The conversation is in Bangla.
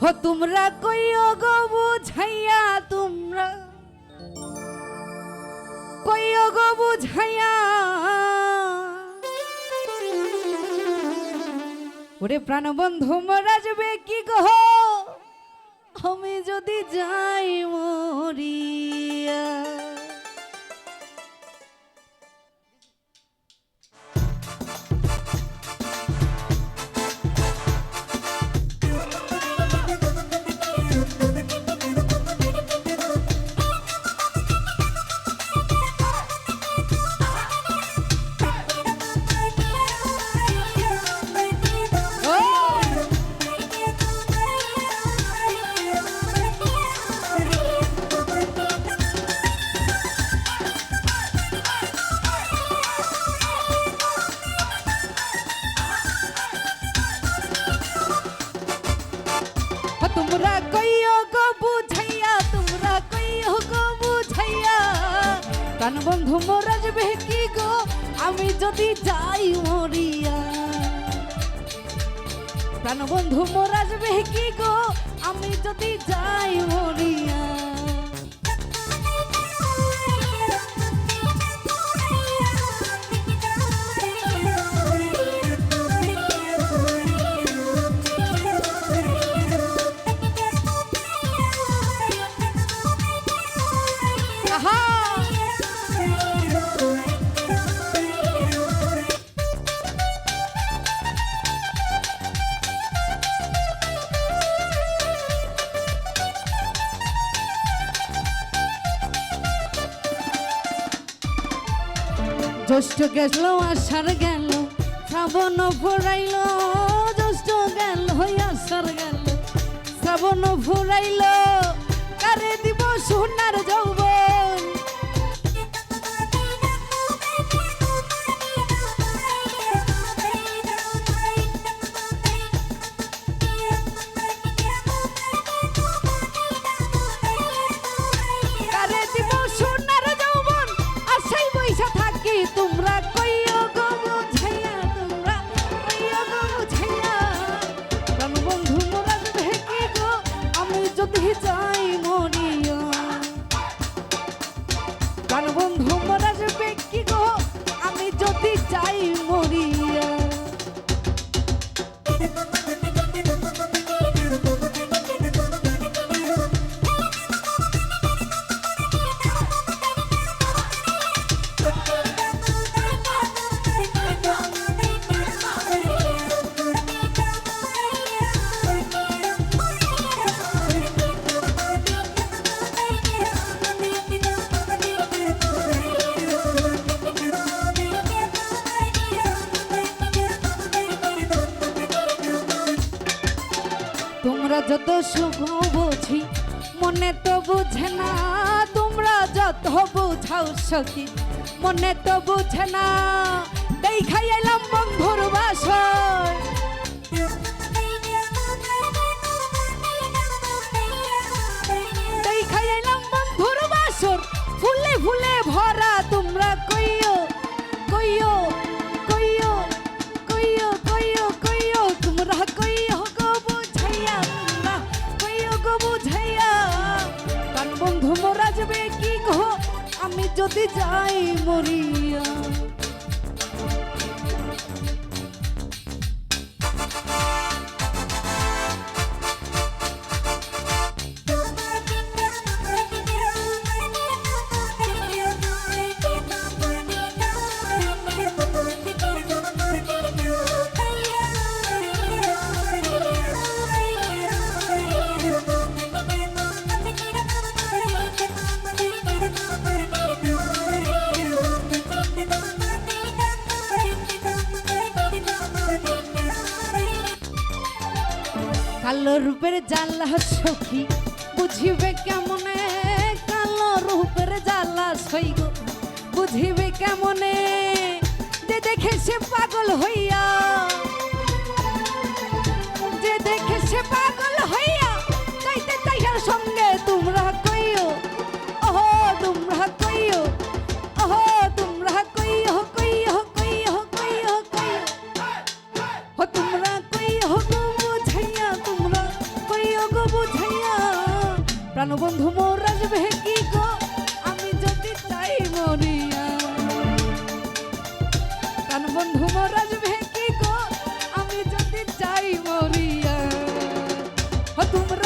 হো, তোমরা কইও গো বুঝাইয়া তোমরা। কইও গো বুঝাইয়া। ওরে প্রাণবন্ধু মরাজবে কি গো? আমি যদি যাই মরিয়া। তোমরা কইও গো বুঝাইয়া, তোমরা কইও গো বুঝাইয়া। কান বন্ধু মোরা যাবে কি গো? আমি যদি যাই মরিয়া। প্রাণ বন্ধু মোরা যাবে কি গো? আমি যদি যাই মরিয়া। জ্যৈষ্ঠ গেল আষাঢ় গেল শ্রাবণ ফুরাইল জ্যৈষ্ঠ গেল আষাঢ় গেল। শ্রাবণ ফুরাইল যদি যাই প্রাণ বন্ধু মোরা কি গো? আমি যদি যাই মরিয়া যত সুখ বুঝি, মনে তো বুঝে না তোমরা যত বুঝাও সখী। মনে তো বুঝে না, দেখাই এলাম বন্ধুর বাসর। যাই মরিয়া কালো রূপের জ্বালা সখী। বুঝিবে কেমনে কালো রূপের জ্বালা সইগ বুঝিবে কেমনে যে দেখে সে পাগল হইয়া বাসবে কি গো আমি যদি তাই মরিয়া কান বন্ধু মরাজ ভেঙ্কি গো আমি যদি চাই তোমরা